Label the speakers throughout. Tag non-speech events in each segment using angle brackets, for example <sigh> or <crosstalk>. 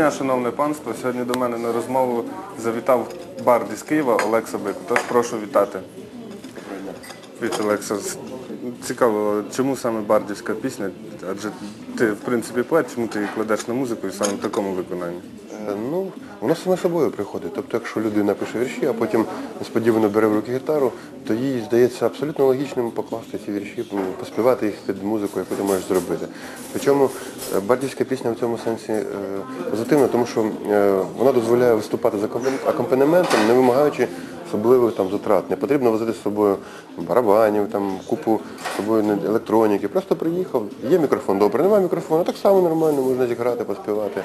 Speaker 1: Дня, шановне панство. Сьогодні до мене на розмову завітав бард із Києва Олекса Бику. Тож прошу вітати. Привіт, Олекса. Цікаво, чому саме бардівська пісня? Адже ти, в принципі, поет, чому ти її кладеш на музику і саме в такому виконанні?
Speaker 2: Е, Ну, воно саме собою приходить. Тобто, якщо людина пише вірші, а потім несподівано бере в руки гітару, то їй здається абсолютно логічним покласти ці вірші, поспівати їх під музику, яку ти можеш зробити. Причому е, бардівська пісня в цьому сенсі е, позитивна, тому що вона дозволяє виступати з акомпанементом, не вимагаючи особливих там затрат. Не потрібно возити з собою барабанів, там купу з собою електроніки. Просто приїхав, є мікрофон, добре, немає мікрофону, так само нормально, можна зіграти, поспівати,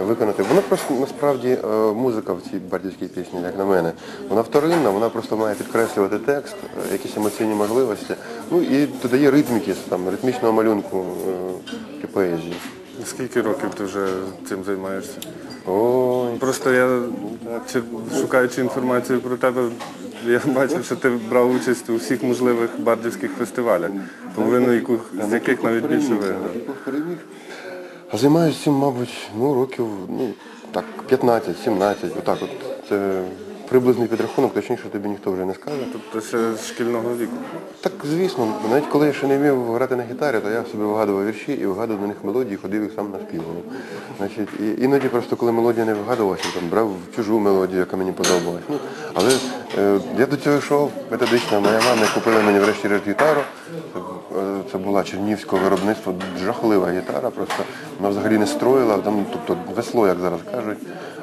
Speaker 2: виконати. Воно просто насправді е, музика в цій бардівській пісні, як на мене. Вона вторинна, вона просто має підкреслювати текст, е, якісь емоційні можливості. Ну і додає ритміки, там, ритмічного малюнку е, поезії.
Speaker 1: Скільки років ти вже цим займаєшся?
Speaker 2: Ой,
Speaker 1: Просто я, чи- шукаючи інформацію про тебе, я бачив, що ти брав участь у всіх можливих бардівських фестивалях, половину яку- з яких навіть більше виграв.
Speaker 2: А займаюся цим, мабуть, ну, років, ну, так, 15-17, отак от. Це приблизний підрахунок, точніше тобі ніхто вже не скаже.
Speaker 1: Тобто ще з шкільного віку.
Speaker 2: Так, звісно, навіть коли я ще не вмів грати на гітарі, то я собі вигадував вірші і вигадував на них мелодії, ходив їх сам наспівував. Значить, і іноді просто, коли мелодія не вигадувалася, там брав чужу мелодію, яка мені подобалась. Ну, але е, я до цього йшов методично. Моя мама купила мені врешті-решт гітару. Це, е, це була чернівського виробництва, жахлива гітара, просто вона взагалі не строїла, там, тобто весло, як зараз кажуть.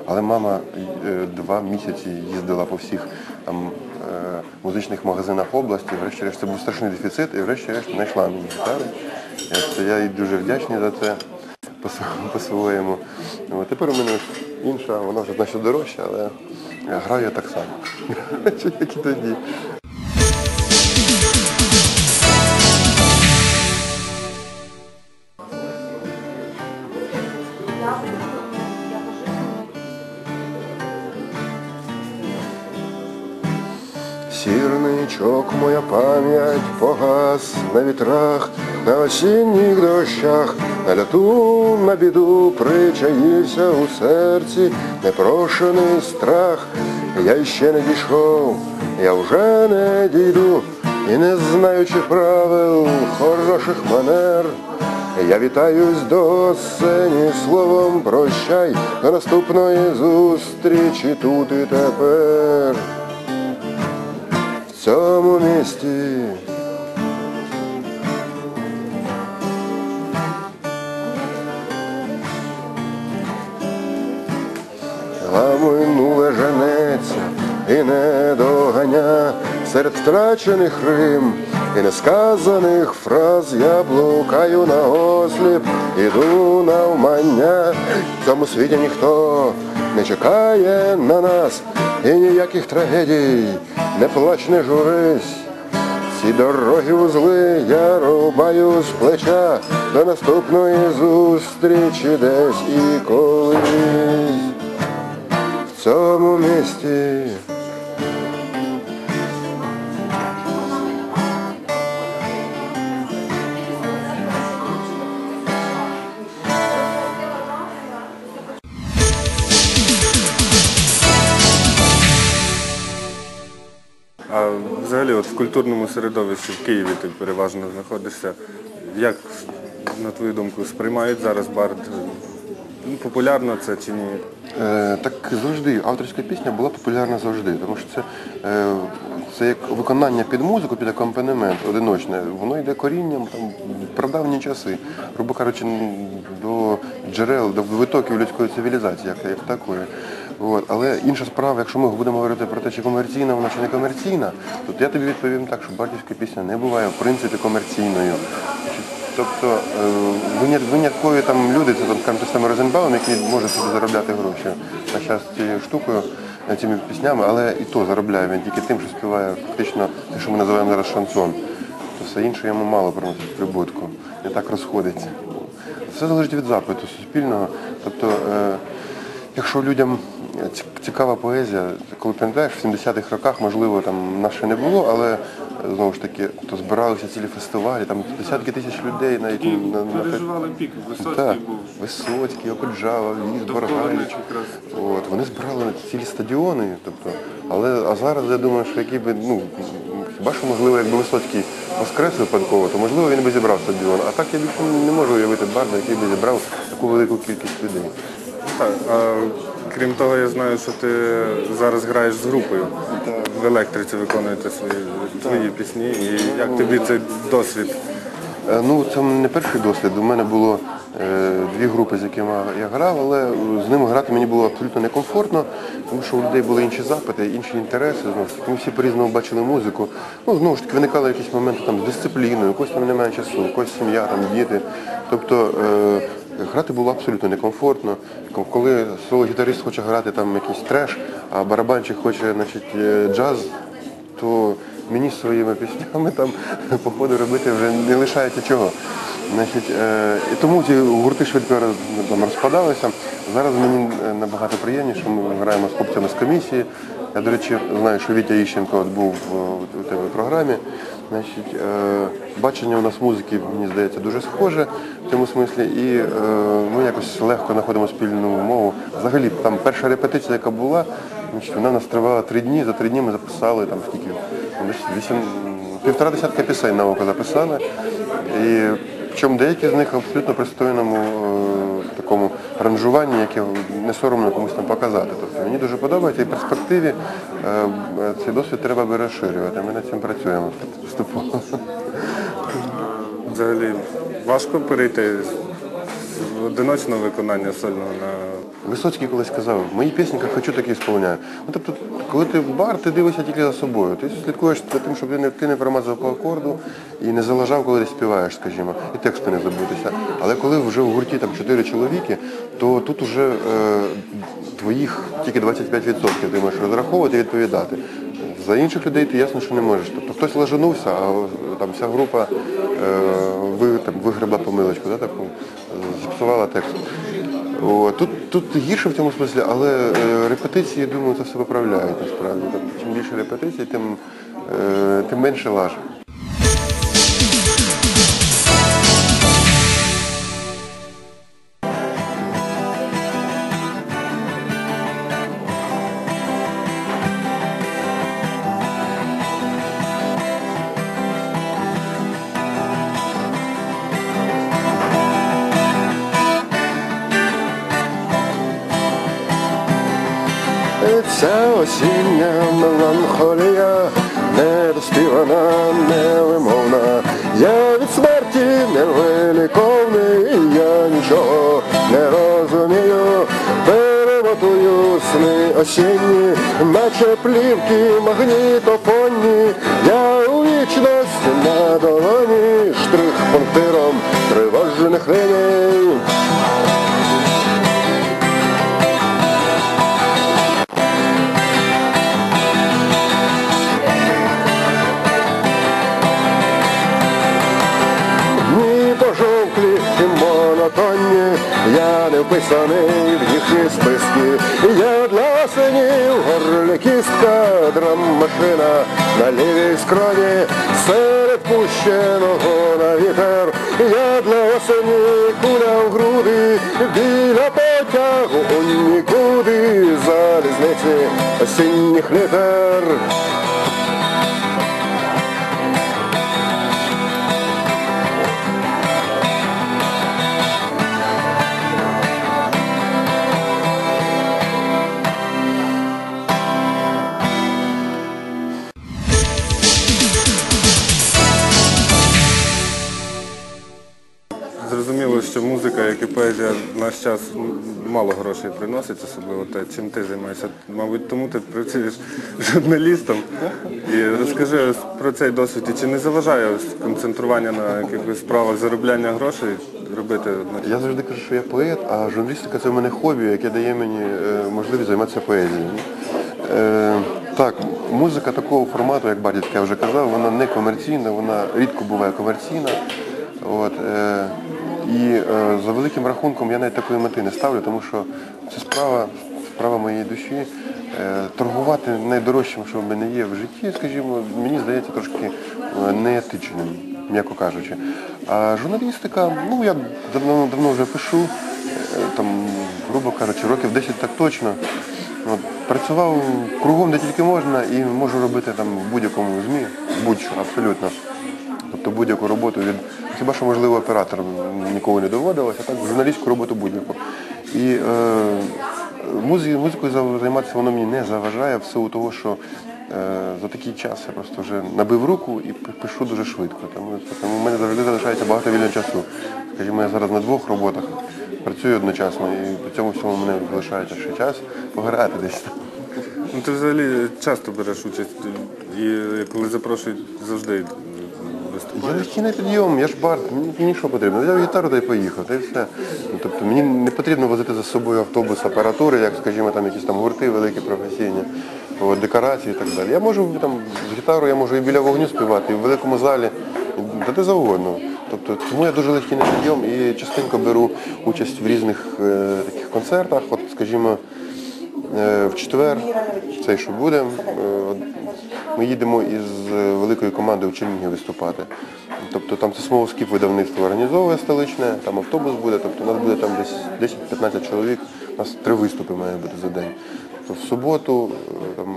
Speaker 2: Але мама е, два місяці їздила по всіх там е, музичних магазинах області. Врешті-решт це був страшний дефіцит, і врешті-решт знайшла мені гітару. Я, їй дуже вдячний за це по- по-своєму. От тепер у мене інша, вона значно дорожча, але граю так само, <laughs> як і тоді. На вітрах, на осінніх дощах, на ляту, на біду причаївся у серці непрошений страх. Я ще не дійшов, я вже не дійду, і не знаючи правил хороших манер. Я вітаюсь до осені словом прощай, до наступної зустрічі тут і тепер в цьому місті. Минуле женеться і не доганя серед втрачених рим і несказаних фраз я блукаю на осліп, іду на вмання. В цьому світі ніхто не чекає на нас і ніяких трагедій, не плач, не журись. Ці дороги вузли я рубаю з плеча до наступної зустрічі десь і колись цьому місті.
Speaker 1: А взагалі, от в культурному середовищі в Києві ти переважно знаходишся. Як, на твою думку, сприймають зараз бард? Ну, Популярно це чи ні?
Speaker 2: Е, так завжди авторська пісня була популярна завжди, тому що це, е, це як виконання під музику, під акомпанемент одиночне, воно йде корінням там, прадавні часи, грубо кажучи, до джерел, до витоків людської цивілізації, як, як такої. От. Але інша справа, якщо ми будемо говорити про те, чи комерційна вона, чи не комерційна, то я тобі відповім так, що батьківська пісня не буває в принципі комерційною. Тобто е, виняткові там люди, це там той самий Розенбаум, який може собі заробляти гроші на час цією штукою, е, цими піснями, але і то заробляє він тільки тим, що співає фактично те, що ми називаємо зараз шансон. То все інше йому мало приносить прибутку. Не так розходиться. Все залежить від запиту суспільного. Тобто е, якщо людям цікава поезія, коли пам'ятаєш, в 70-х роках, можливо, там нас ще не було, але знову ж таки, то збиралися цілі фестивалі, там десятки тисяч людей навіть на, на,
Speaker 1: Переживали пік, Висоцький
Speaker 2: так,
Speaker 1: був.
Speaker 2: Висоцький, Окуджава, Ліс,
Speaker 1: Довкола
Speaker 2: Барганіч. От, вони збирали цілі стадіони. Тобто, але а зараз я думаю, що який би, ну, хіба що можливо, якби Висоцький воскрес випадково, то можливо він би зібрав стадіон. А так я більше не можу уявити барда, який би зібрав таку велику кількість людей.
Speaker 1: Так, а, крім того, я знаю, що ти зараз граєш з групою. В електриці виконуєте свої, свої пісні. І як тобі цей досвід?
Speaker 2: Е, Ну, це не перший досвід. У мене було е, дві групи, з якими я грав, але з ними грати мені було абсолютно некомфортно, тому що у людей були інші запити, інші інтереси. Знову ж таки, ми всі по-різному бачили музику. Ну, знову ж таки, виникали якісь моменти там з дисципліною, у когось там немає часу, у когось сім'я, там діти. Тобто е, грати було абсолютно некомфортно. Коли соло-гітарист хоче грати там якийсь треш, а барабанщик хоче значить, е, джаз, то мені своїми піснями там <laughs> походу робити вже не лишається чого. Значить, е, і тому ці гурти швидко там, розпадалися. Зараз мені е, набагато приємніше, ми граємо з хлопцями з комісії. Я, до речі, знаю, що Вітя Іщенко був у тебе в програмі. Значить, е, бачення у нас музики, мені здається, дуже схоже в цьому смислі, і е, ми якось легко знаходимо спільну мову. Взагалі, там перша репетиція, яка була, значить, вона нас тривала три дні. За три дні ми записали там скільки ну, вісім, півтора десятка пісень на око записали. І причому деякі з них абсолютно пристойному е, такому ранжуванні, яке не соромно комусь там показати. Тобто мені дуже подобається і в перспективі е, цей досвід треба би розширювати. Ми над цим працюємо поступово.
Speaker 1: Взагалі важко перейти одиночного виконання сольного на
Speaker 2: Висоцький колись казав, мої пісні як хочу, так і сповняю. Ну, тобто, коли ти в бар, ти дивишся тільки за собою. Ти слідкуєш за тим, щоб ти не, ти не промазав по акорду і не залажав, коли ти співаєш, скажімо, і тексти не забутися. Але коли вже в гурті там чотири чоловіки, то тут вже е, твоїх тільки 25% ти можеш розраховувати і відповідати. За інших людей ти ясно, що не можеш. Тобто хтось лажанувся, а там вся група е, ви, там, вигребла помилочку, да, таку, зіпсувала текст. Тут, тут гірше в цьому смислі, але е, репетиції, думаю, це все виправляють насправді. Тобто, чим більше репетицій, тим, е, тим менше лаж. Осіння меланхолія, недоспівана, невимовна. Я від смерті невиліковний, я нічого не розумію. Перемотую сни осінні, наче плівки магнітофонні. Я у вічності на долоні, штрих пунктиром тривожних ліній. Не вписаний в їхні списки. Я для осені в горлі кістка, драм-машина на лівій скроні, серед пущеного на вітер. Я для осені куля в груди, біля потягу у нікуди, залізниці осінніх літер.
Speaker 1: Час мало грошей приносить, особливо те, чим ти займаєшся. Мабуть, тому ти працюєш журналістом. І розкажи про цей досвід. І чи не заважає концентрування на якихось справах заробляння грошей робити?
Speaker 2: Я завжди кажу, що я поет, а журналістика це в мене хобі, яке дає мені е, можливість займатися поезією. Е, так, музика такого формату, як Бардік, я вже казав, вона не комерційна, вона рідко буває комерційна. От, е, І е, за великим рахунком я навіть такої мети не ставлю, тому що це справа, справа моєї душі. Е, торгувати найдорожчим, що в мене є в житті, скажімо, мені здається трошки е, неетичним, м'яко кажучи. А журналістика, ну я давно давно вже пишу, там, грубо кажучи, років 10 так точно. От, працював кругом, де тільки можна, і можу робити там в будь-якому ЗМІ, будь-що, абсолютно. Тобто будь-яку роботу від хіба що можливо оператором ніколи не доводилося, а так журналістську роботу будь-яку. І е, музикою, музикою займатися воно мені не заважає в силу того, що е, за такий час я просто вже набив руку і пишу дуже швидко. Тому, тому в мене завжди залишається багато вільного часу. Скажімо, я зараз на двох роботах працюю одночасно і при цьому всьому мене залишається ще час пограти десь.
Speaker 1: Ну ти взагалі часто береш участь і коли запрошують, завжди
Speaker 2: Я легкий на підйом, я ж бард, мені, що потрібно? Взяв гітару та й поїхав, та й все. Ну, тобто мені не потрібно возити за собою автобус апаратури, як, скажімо, там якісь там гурти великі професійні, декорації і так далі. Я можу там з гітарою, я можу і біля вогню співати, і в великому залі, де де завгодно. Тобто, тому я дуже легкий на підйом і частенько беру участь в різних е, таких концертах. От, скажімо, Е, В четвер, цей що буде, е, ми їдемо із е, великою командою в Чернігів виступати. Тобто там це видавництво організовує столичне, там автобус буде, тобто у нас буде там десь 10-15 чоловік, у нас три виступи має бути за день. Тобто в суботу, е, там,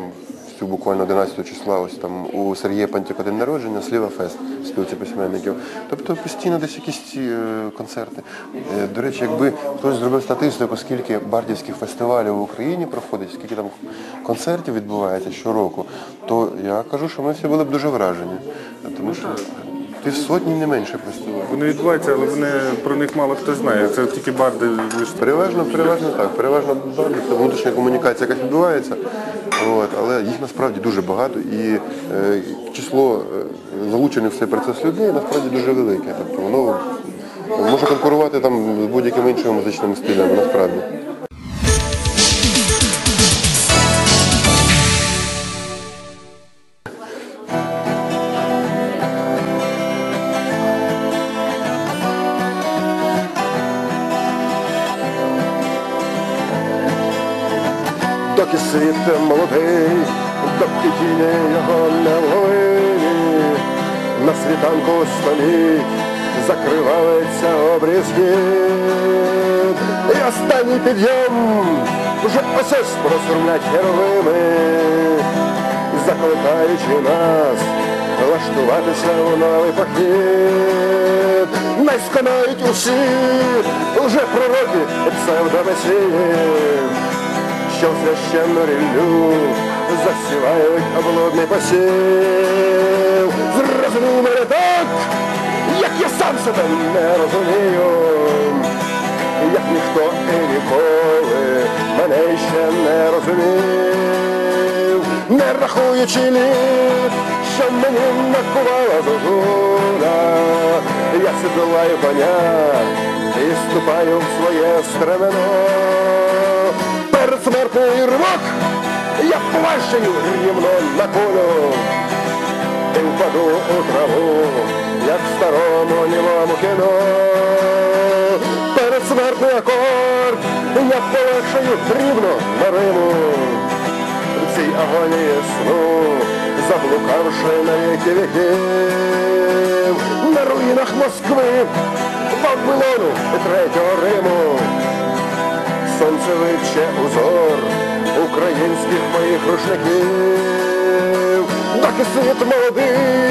Speaker 2: цю буквально 11 числа, ось там у Сергія Пантюка день народження, Сліва Фест в спілці письменників. Тобто постійно десь якісь ці е, концерти. Е, До речі, якби хтось зробив статистику, скільки бардівських фестивалів в Україні проходить, скільки там концертів відбувається щороку, то я кажу, що ми всі були б дуже вражені. Тому що півсотні не менше фестивалів.
Speaker 1: Вони відбуваються, але вони про них мало хто знає. Це тільки барди лише
Speaker 2: Переважно, переважно так. Переважно барди, це внутрішня комунікація, яка відбувається. От, але їх насправді дуже багато і е, число е, залучених в цей процес людей насправді дуже велике. Тобто воно може конкурувати там з будь-якими іншими музичними стилями насправді. Світ молодий, доки тіні його не вловили, на світанку століть закривається обрізки. І останній підйом вже ось ось просурмлять героїми, закликаючи нас влаштуватися у новий похід. Най сконають усі уже пророки псевдомесії що священну ріллю засівають облудний посів. Зрозумій мене так, як я сам себе не розумію, як ніхто і ніколи мене ще не розумів, не рахуючи літ, що мені накувала зозуля, я сідлаю коня і ступаю в своє стремено передсмертний ривок, я плащаю рівно на кулю і впаду у траву, як в старому німому кіно. Передсмертний акорд, я полегшаю рівно на Риму. В цій агонії сну, заблукавши на віки віків, на руїнах Москви, Вавилону Третього Риму сонце вивче узор українських моїх рушників, доки світ молодий,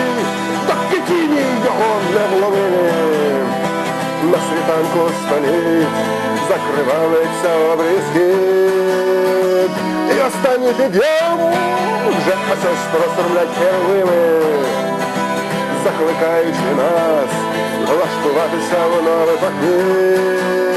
Speaker 2: доки тіні його не вловили, на світанку століть закривалися обрізки, і останній підйом вже ось ось простромлять закликаючи нас влаштуватися в новий похід.